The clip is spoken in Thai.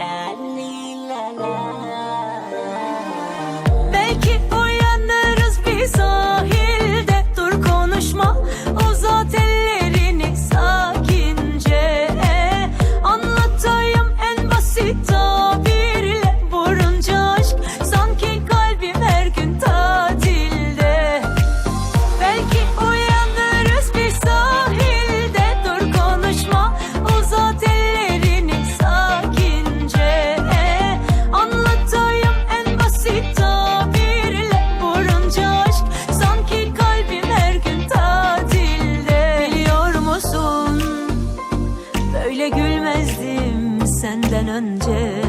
ลา geldim senden önce.